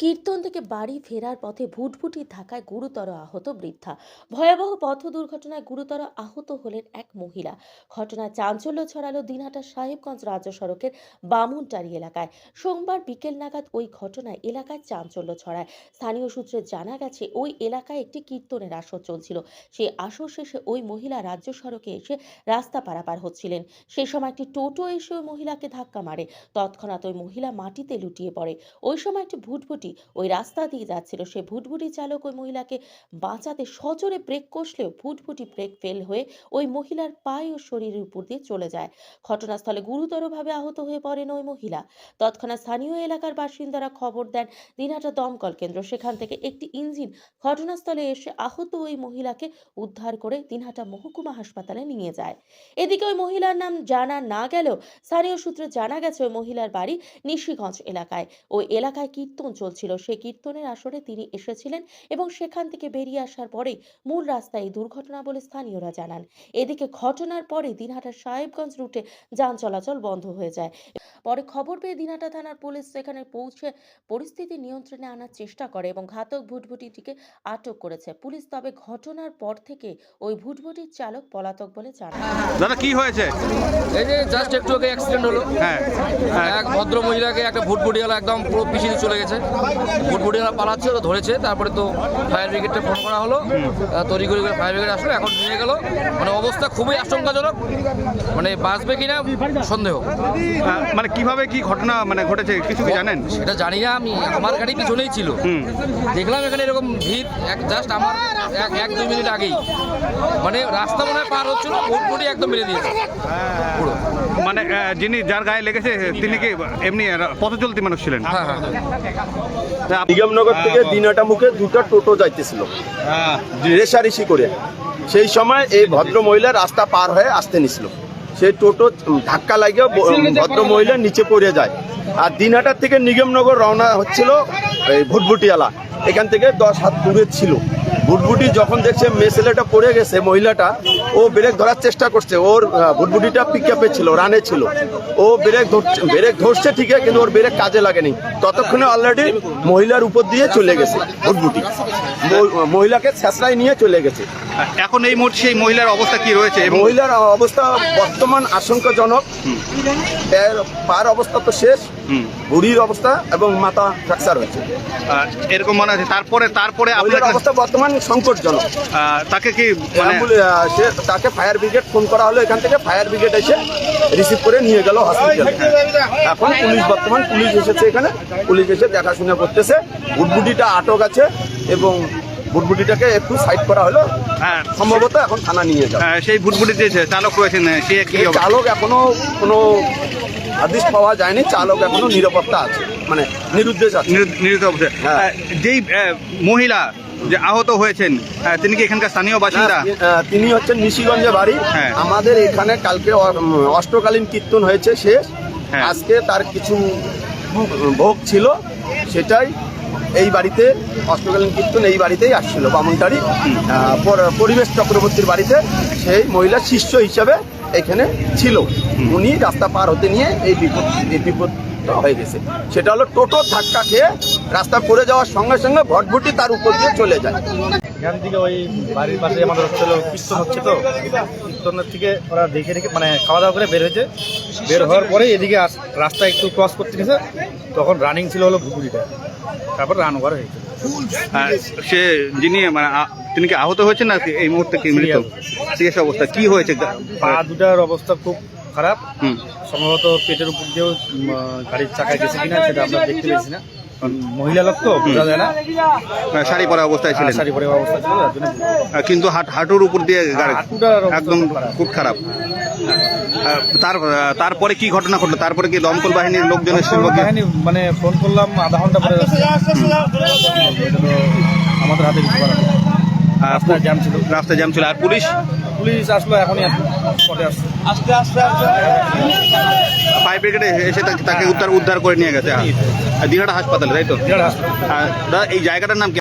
কীর্তন থেকে বাড়ি ফেরার পথে ভুটভুটি ধাক্কায় গুরুতর আহত বৃদ্ধা। ভয়াবহ পথ দুর্ঘটনায় গুরুতর আহত হলেন এক মহিলা। ঘটনায় চাঞ্চল্য ছড়ালো দিনহাটা সাহেবগঞ্জ রাজ্য সড়কের বামুনটারি এলাকায়। সোমবার বিকেল নাগাদ ওই ঘটনায় এলাকায় চাঞ্চল্য ছড়ায়। স্থানীয় সূত্রে জানা গেছে, ওই এলাকায় একটি কীর্তনের আসর চলছিল। সেই আসর শেষে ওই মহিলা রাজ্য সড়কে এসে রাস্তা পারাপার হচ্ছিলেন। সেই সময় একটি টোটো এসে ওই মহিলাকে ধাক্কা মারে। তৎক্ষণাৎ ওই মহিলা মাটিতে লুটিয়ে পড়ে। ওই সময় একটি ভুটভুটি ওই রাস্তা দিয়ে যাচ্ছিল সে ভুটভুটি চালক ওই মহিলাকে বাঁচাতে। সজোরে ব্রেক কষলেও ভুটভুটি ব্রেক ফেল হয়ে ওই মহিলার পায়ে ও শরীরের উপর দিয়ে চলে যায়। ঘটনাস্থলে গুরুতরভাবে আহত হয়ে পড়েন ওই মহিলা। তৎক্ষণাৎ স্থানীয় এলাকার বাসিন্দারা খবর দেন দিনহাটা দমকল কেন্দ্র। সেখান থেকে একটি ইঞ্জিন ঘটনাস্থলে এসে আহত ওই মহিলাকে উদ্ধার করে দিনহাটা মহকুমা হাসপাতালে নিয়ে যায়। এদিকে ওই মহিলার নাম জানা না গেলেও স্থানীয় সূত্রে জানা গেছে, ওই মহিলার বাড়ি নিশিগঞ্জ এলাকায়। ওই এলাকায় কীর্তন চলছিল সে কীর্তনের আসরে তিনি এসেছিলেন এবং সেখান থেকে বেরিয়ে আসার পরে মূল রাস্তায় এই দুর্ঘটনা বলে স্থানীয়রা জানান। এদিকে ঘটনার পরে দিনহাটার সাহেবগঞ্জ রুটে যান চলাচল বন্ধ হয়ে যায়। পরে খবর পেয়ে দিনহাটা থানার পুলিশ সেখানে পৌঁছে পরিস্থিতি নিয়ন্ত্রণে আনার চেষ্টা করে এবং ঘাতক ভুটভুটিটিকে আটক করেছে। পুলিশ তবে ঘটনার পর থেকে ওই ভুটভুটির চালক পলাতক বলে জানায়। দাদা কি হয়েছে? এই যে জাস্ট একটু আগে অ্যাক্সিডেন্ট হলো। হ্যাঁ হ্যাঁ। এক ভদ্র মহিলাকে একটা ভুটভুটিওয়ালা একদম পুরো পিছিয়ে চলে গেছে। ভুটভুটিওয়ালা পালাচ্ছে ওরা ধরেছে তারপরে তো ফায়ার ব্রিগেডটা ফোন করা হলো। তড়ি করে ফায়ার ব্রিগেড আসলো এখন নিয়ে গেল। মানে অবস্থা খুবই আশঙ্কাজনক। মানে বাঁচবে কিনা সন্দেহ। মানে কীভাবে কি ঘটনা মানে ঘটেছে কিছু কি জানেন? সেটা জানি না আমি আমার গাড়ি পিছনেই ছিল। হুম। দেখলাম এখানে এরকম ভিড় এক জাস্ট আমার এক এক দুই মিনিট আগেই। মানে রাস্তা মনে হয় পার হচ্ছিল ভুটভুটি একদম মেরে দিয়েছে। পুরো। মানে যিনি যার গায়ে লেগেছে তিনি কি এমনি পথ চলতি মানুষ ছিলেন? হ্যাঁ হ্যাঁ। নিগমনগর থেকে দিনাটা মুখে দুটো টোটো যাইতেছিল। রেশারেশি করে। সেই সময় এই ভদ্র মহিলা রাস্তা পার হয়ে আসতে নিছিল। সেই টোটো ধাক্কা লাগিয়ে ভদ্র মহিলা নিচে পড়ে যায়। আর দিনহাটার থেকে নিগমনগর রওনা হচ্ছিল এই ভুটভুটিয়ালা এখান থেকে দশ হাত দূরে ছিল। ভুটভুটি যখন দেখছে মেয়ে ছেলেটা পড়ে গেছে মহিলাটা ও ব্রেক ধরার চেষ্টা করছে। ওর ভুটভুটিটা পিক আপে ছিল রানে ছিল। ও ব্রেক ধরছে ব্রেক ধরছে ঠিকই কিন্তু ওর ব্রেক কাজে লাগেনি। ততক্ষণে অলরেডি মহিলার উপর দিয়ে চলে গেছে ভুটভুটি। মহিলাকে ছেঁচড়ায় নিয়ে চলে গেছে। এখন এই মুহূর্তে সেই মহিলার অবস্থা কি রয়েছে মহিলার অবস্থা বর্তমান আশঙ্কাজনক। এর পার অবস্থা তো শেষ। বুড়ির অবস্থা এবং মাথা ফ্র্যাকচার হয়েছে। এরকম মনে আছে। তারপরে তারপরে আপনার অবস্থা বর্তমান সংকটজনক। তাকে কি মানে সে তাকে ফায়ার ব্রিগেড ফোন করা হলো এখান থেকে ফায়ার ব্রিগেড এসে রিসিভ করে নিয়ে গেল হসপিটালে এখন পুলিশ বর্তমান পুলিশ এসেছে এখানে। পুলিশ এসে দেখাশোনা করতেছে। বুটবুটিটা আটক আছে এবং বুটবুটিটাকে একটু সাইড করা হলো হ্যাঁ সম্ভবত এখন থানা নিয়ে যাবে আহ, সেই ভুটভুটির যে চালক রয়েছেন সে কি? চালক এখনও কোনো আদেশ পাওয়া যায়নি চালক এখনও নিরাপত্তা আছে মানে নিরুদ্দেশ আছে নিরু- হ্যাঁ। যেই মহিলা যে আহত হয়েছেন তিনি কি এখানকার স্থানীয় বাসিন্দা হ্যাঁ, তিনি হচ্ছেন নিশিগঞ্জে বাড়ি হ্যাঁ। আমাদের এখানে কালকে অষ্টকালীন কীর্তন হয়েছে শেষ হ্যাঁ। আজকে তার কিছু ভোগ ছিল সেটাই এই বাড়িতে, অষ্টকালীন কীর্তন এই বাড়িতেই আসছিল, বামুনটারি। পর- পরিবেশ চক্রবর্তীর বাড়িতে সেই মহিলা শিষ্য হিসাবে এখানে ছিল। উনি রাস্তা পার হতে নিয়ে এই বিপদ এই বিপদ হয়ে গেছে। সেটা হলো টোটো ধাক্কা খেয়ে রাস্তা পড়ে যাওয়ার সঙ্গে সঙ্গে ভটভটি তার উপর দিয়ে চলে যায়। এখান থেকে ওই বাড়ির পাশে আমাদের হচ্ছে হলো কীর্তন হচ্ছে তো কীর্তনের থেকে ওরা দেখে রেখে মানে খাওয়া দাওয়া করে বের হয়েছে। বের হওয়ার পরে এদিকে রাস্তা একটু ক্রস করতে গেছে তখন রানিং ছিল হলো ভুকুরিটা তারপর রান ওভার হয়েছে। আহ, সে যিনি মানে তিনি কি আহত হয়েছেন না এই মুহূর্তে কি মৃত? সিরিয়াস অবস্থা। কি হয়েছে? পা দুটার অবস্থা খুব খারাপ। সম্ভবত পেটের উপর দিয়েও গাড়ির চাকায় গেছে কিনা সেটা আমরা দেখতে পেয়েছি না। মহিলা লোক তো বোঝা যায় না? শাড়ি পরা অবস্থায় ছিলেন। শাড়ি পরে অবস্থা ছিল কিন্তু হাট হাঁটুর উপর দিয়ে গাড়ি একদম খুব খারাপ। তার তারপরে কি ঘটনা ঘটলো? তারপরে কি দমকল বাহিনীর লোকজন এসেছিল মানে ফোন করলাম আধা ঘণ্টা পরে তো আমাদের হাতে রাস্তায় জ্যাম ছিল। রাস্তায় জ্যাম ছিল। আর পুলিশ? পুলিশ আসলো এখনই আসলো। ফায়ার ব্রিগেডে এসে তাকে- তাকে উদ্ধার উদ্ধার করে নিয়ে গেছে আর দিনহাটা হাসপাতালে তাই তো? এই জায়গাটার নাম কি?